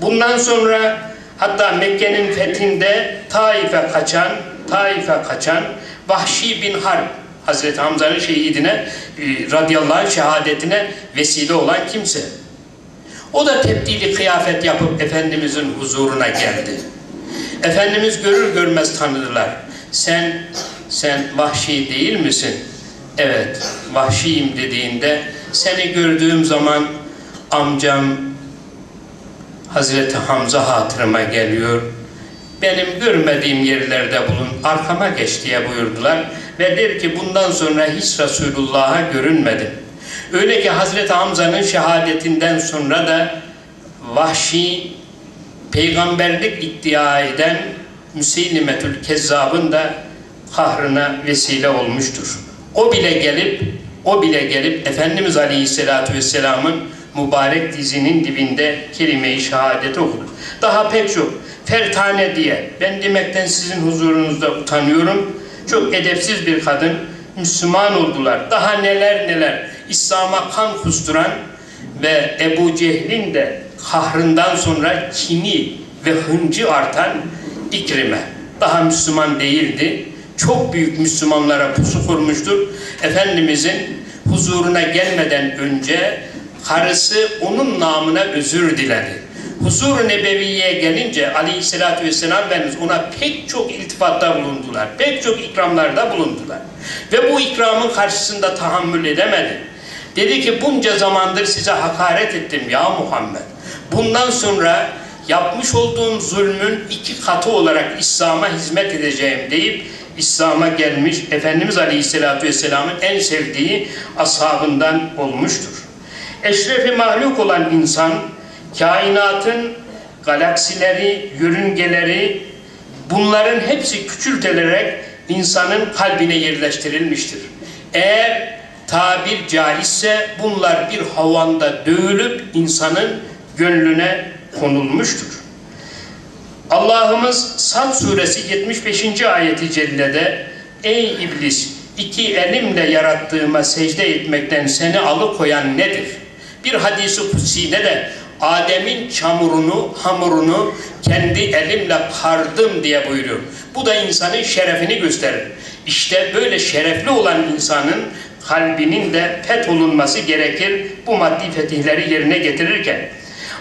Bundan sonra hatta Mekke'nin fethinde Taif'e kaçan, Taif'e kaçan Vahşi bin Harp Hazreti Hamza'nın şehidine e, radıyallahu anh şehadetine vesile olan kimse. O da tebdili kıyafet yapıp Efendimizin huzuruna geldi. Efendimiz görür görmez tanıdılar. Sen, sen vahşi değil misin? Evet, vahşiyim dediğinde seni gördüğüm zaman amcam Hazreti Hamza hatırıma geliyor. Benim görmediğim yerlerde bulun, arkama geç diye buyurdular. Ve der ki bundan sonra hiç Resulullah'a görünmedim. Öyle ki Hazreti Hamza'nın şehadetinden sonra da vahşi peygamberlik iddia eden Müseylimetül Kezzab'ın da kahrına vesile olmuştur. O bile gelip o bile gelip Efendimiz Aleyhisselatü Vesselam'ın mübarek dizinin dibinde kelime-i şehadeti okudu. Daha pek çok Fertane diye ben demekten sizin huzurunuzda utanıyorum. Çok edepsiz bir kadın Müslüman oldular. Daha neler neler İslam'a kan kusturan ve Ebu Cehil'in de kahrından sonra kini ve hıncı artan İkrime. Daha Müslüman değildi. Çok büyük Müslümanlara pusu kurmuştur. Efendimizin huzuruna gelmeden önce karısı onun namına özür diledi. Huzur-u Nebevi'ye gelince aleyhissalatü vesselam Efendimiz ona pek çok iltifatta bulundular. Pek çok ikramlarda bulundular. Ve bu ikramın karşısında tahammül edemedi. Dedi ki bunca zamandır size hakaret ettim ya Muhammed. Bundan sonra yapmış olduğum zulmün iki katı olarak İslam'a hizmet edeceğim deyip İslam'a gelmiş Efendimiz Aleyhisselatü Vesselam'ın en sevdiği ashabından olmuştur. Eşrefi mahluk olan insan kainatın galaksileri, yörüngeleri bunların hepsi küçültülerek insanın kalbine yerleştirilmiştir. Eğer tabir caizse bunlar bir havanda dövülüp insanın gönlüne konulmuştur. Allah'ımız Sad suresi 75. ayeti cellede Ey iblis iki elimle yarattığıma secde etmekten seni alıkoyan nedir? Bir hadisi kutsiyle de Adem'in çamurunu, hamurunu kendi elimle kardım diye buyuruyor. Bu da insanın şerefini gösterir. İşte böyle şerefli olan insanın kalbinin de fetholunması gerekir bu maddi fetihleri yerine getirirken.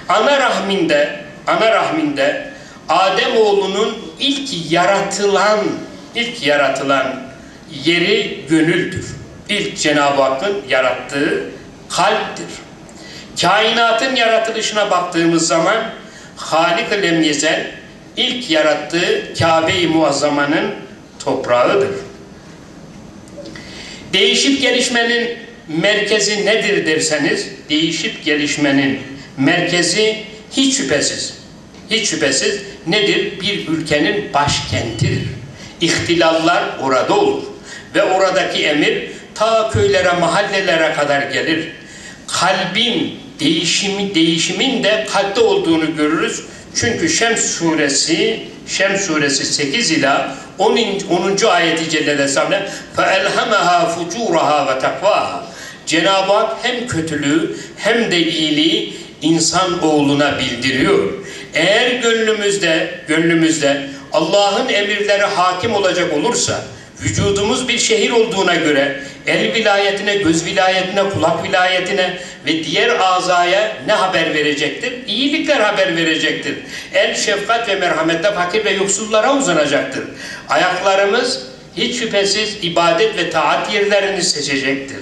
Ana rahminde, ana rahminde Adem oğlunun ilk yaratılan, ilk yaratılan yeri gönüldür. İlk Cenab-ı Hakk'ın yarattığı kalptir. Kainatın yaratılışına baktığımız zaman Halik-i Lemyezel ilk yarattığı Kabe-i Muazzama'nın toprağıdır. Değişip gelişmenin merkezi nedir derseniz, değişip gelişmenin merkezi hiç şüphesiz, hiç şüphesiz nedir? Bir ülkenin başkentidir. İhtilallar orada olur. Ve oradaki emir ta köylere, mahallelere kadar gelir. Kalbin değişimi değişimin de kalpte olduğunu görürüz. Çünkü Şems suresi Şems suresi 8 ila 10. 10. ayeti cellede samle fe elhamaha fucuraha ve takvaha. Cenab-ı Hak hem kötülüğü hem de iyiliği insan oğluna bildiriyor. Eğer gönlümüzde gönlümüzde Allah'ın emirleri hakim olacak olursa vücudumuz bir şehir olduğuna göre el vilayetine, göz vilayetine, kulak vilayetine ve diğer azaya ne haber verecektir? İyilikler haber verecektir. El şefkat ve merhamette fakir ve yoksullara uzanacaktır. Ayaklarımız hiç şüphesiz ibadet ve taat yerlerini seçecektir.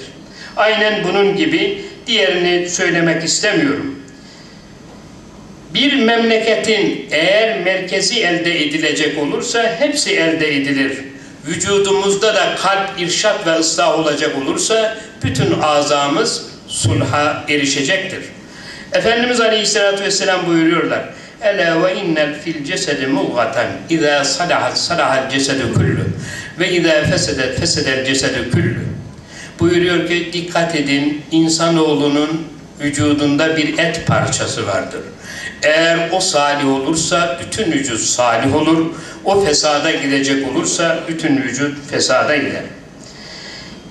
Aynen bunun gibi diğerini söylemek istemiyorum. Bir memleketin eğer merkezi elde edilecek olursa hepsi elde edilir. Vücudumuzda da kalp irşat ve ıslah olacak olursa bütün azamız sulha erişecektir. Efendimiz Aleyhisselatü Vesselam buyuruyorlar. Ela ve innel fil cesedi muggaten izâ salahat salahal cesedu kullu ve izâ fesedet fesedel cesedu kullu. Buyuruyor ki dikkat edin insanoğlunun vücudunda bir et parçası vardır. Eğer o salih olursa bütün vücut salih olur. O fesada gidecek olursa bütün vücut fesada gider.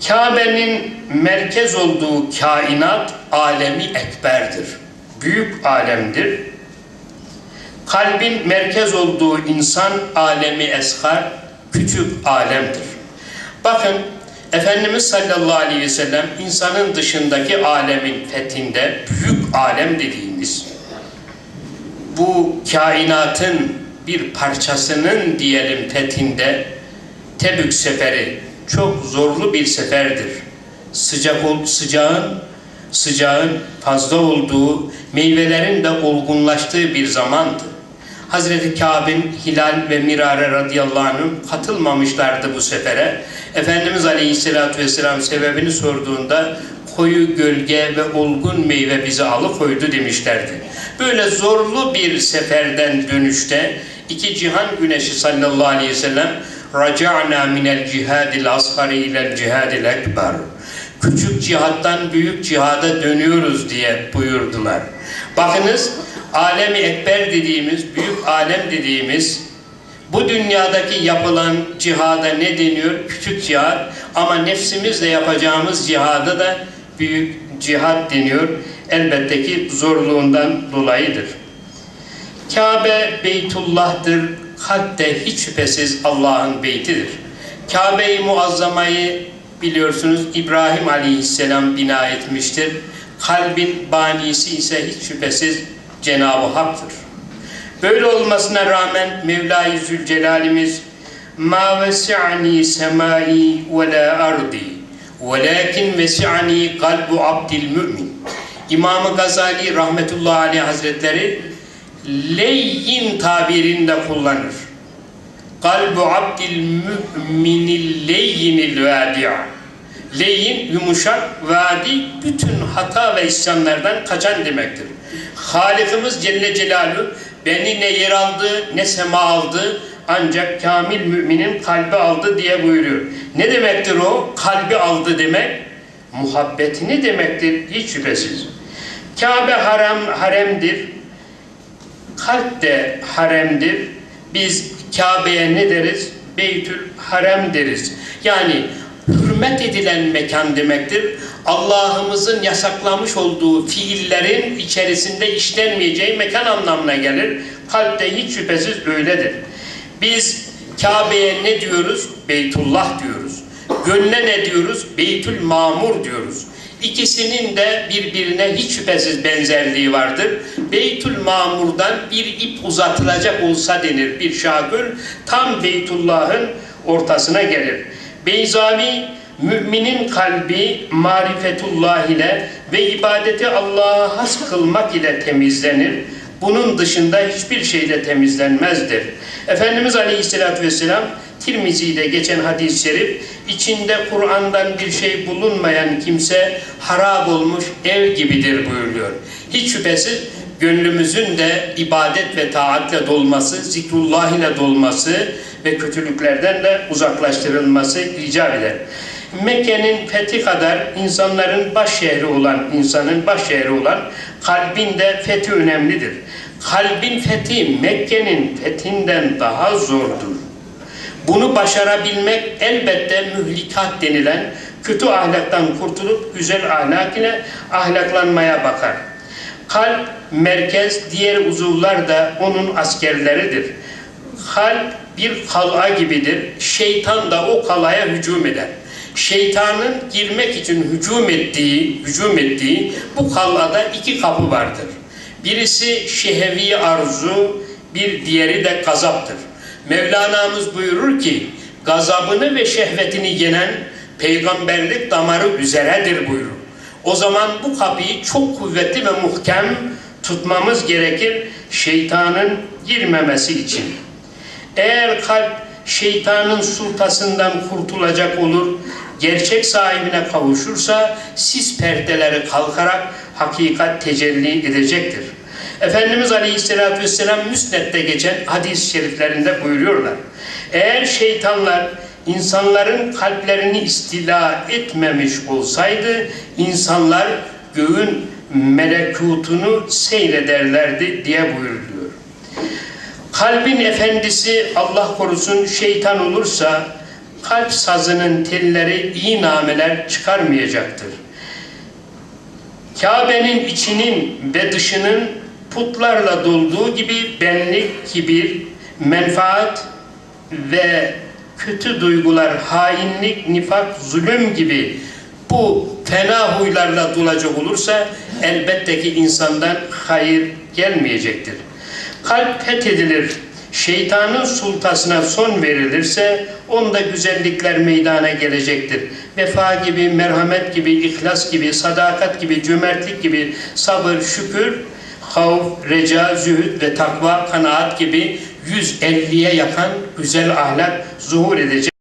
Kabe'nin merkez olduğu kainat alemi ekberdir. Büyük alemdir. Kalbin merkez olduğu insan alemi eshar, küçük alemdir. Bakın Efendimiz sallallahu aleyhi ve sellem insanın dışındaki alemin fethinde büyük alem dediğimiz bu kainatın bir parçasının diyelim fethinde Tebük seferi çok zorlu bir seferdir. Sıcak ol, sıcağın sıcağın fazla olduğu, meyvelerin de olgunlaştığı bir zamandı. Hazreti Kâb'in Hilal ve Mirare radıyallahu anh katılmamışlardı bu sefere. Efendimiz Aleyhisselatü Vesselam sebebini sorduğunda koyu gölge ve olgun meyve bizi alıkoydu demişlerdi. Böyle zorlu bir seferden dönüşte iki cihan güneşi sallallahu aleyhi ve sellem raca'na minel cihadil asgari ilel cihadil ekber küçük cihattan büyük cihada dönüyoruz diye buyurdular. Bakınız alemi ekber dediğimiz, büyük alem dediğimiz bu dünyadaki yapılan cihada ne deniyor? Küçük cihad ama nefsimizle yapacağımız cihada da büyük cihad deniyor. Elbette ki zorluğundan dolayıdır. Kabe Beytullah'tır. Kalp de hiç şüphesiz Allah'ın beytidir. Kabe-i Muazzama'yı biliyorsunuz İbrahim Aleyhisselam bina etmiştir. Kalbin banisi ise hiç şüphesiz Cenab-ı Hak'tır. Böyle olmasına rağmen Mevla-i Zülcelal'imiz vesi'ani semai ve la ardi velakin vesi'ani kalbu abdil mümin İmam-ı Gazali rahmetullahi aleyh hazretleri leyyin tabirinde kullanır. Kalbu abdil müminil leyyinil vadi'a Leyin yumuşak, vadi bütün hata ve isyanlardan kaçan demektir. Halikimiz Celle Celaluhu beni ne yer aldı ne sema aldı ancak kamil müminin kalbi aldı diye buyuruyor. Ne demektir o? Kalbi aldı demek muhabbetini demektir hiç şüphesiz. Kabe haram haremdir. Kalp de haremdir. Biz Kabe'ye ne deriz? Beytül harem deriz. Yani hürmet edilen mekan demektir. Allah'ımızın yasaklamış olduğu fiillerin içerisinde işlenmeyeceği mekan anlamına gelir. Kalpte hiç şüphesiz öyledir. Biz Kabe'ye ne diyoruz? Beytullah diyoruz. Gönle ne diyoruz? Beytül Mamur diyoruz. İkisinin de birbirine hiç şüphesiz benzerliği vardır. Beytül Mamur'dan bir ip uzatılacak olsa denir bir şagül tam Beytullah'ın ortasına gelir. Beyzavi müminin kalbi marifetullah ile ve ibadeti Allah'a has kılmak ile temizlenir. Bunun dışında hiçbir şeyle temizlenmezdir. Efendimiz Aleyhisselatü Vesselam Tirmizi'de geçen hadis-i şerif içinde Kur'an'dan bir şey bulunmayan kimse harap olmuş ev gibidir buyuruyor. Hiç şüphesiz gönlümüzün de ibadet ve taatle dolması, zikrullah ile dolması ve kötülüklerden de uzaklaştırılması icap eder. Mekke'nin fethi kadar insanların baş şehri olan, insanın baş şehri olan kalbin de fethi önemlidir. Kalbin fethi Mekke'nin fethinden daha zordur. Bunu başarabilmek elbette mühlikat denilen kötü ahlaktan kurtulup güzel ahlak ile ahlaklanmaya bakar. Kalp merkez, diğer uzuvlar da onun askerleridir. Kalp bir kal'a gibidir. Şeytan da o kalaya hücum eder. Şeytanın girmek için hücum ettiği, hücum ettiği bu kalada iki kapı vardır. Birisi şehevi arzu, bir diğeri de gazaptır. Mevlana'mız buyurur ki, gazabını ve şehvetini yenen peygamberlik damarı üzeredir buyurur. O zaman bu kapıyı çok kuvvetli ve muhkem tutmamız gerekir şeytanın girmemesi için. Eğer kalp şeytanın sultasından kurtulacak olur, gerçek sahibine kavuşursa sis perdeleri kalkarak hakikat tecelli edecektir. Efendimiz Aleyhisselatü Vesselam Müsned'de geçen hadis-i şeriflerinde buyuruyorlar. Eğer şeytanlar insanların kalplerini istila etmemiş olsaydı insanlar göğün melekutunu seyrederlerdi diye buyuruluyor. Kalbin efendisi Allah korusun şeytan olursa kalp sazının telleri iyi nameler çıkarmayacaktır. Kabe'nin içinin ve dışının putlarla dolduğu gibi benlik, kibir, menfaat ve kötü duygular, hainlik, nifak, zulüm gibi bu fena huylarla dolacak olursa elbette ki insandan hayır gelmeyecektir. Kalp fethedilir, şeytanın sultasına son verilirse onda güzellikler meydana gelecektir. Vefa gibi, merhamet gibi, ihlas gibi, sadakat gibi, cömertlik gibi, sabır, şükür, havf, reca, zühd ve takva, kanaat gibi 150'ye yakın güzel ahlak zuhur edecek.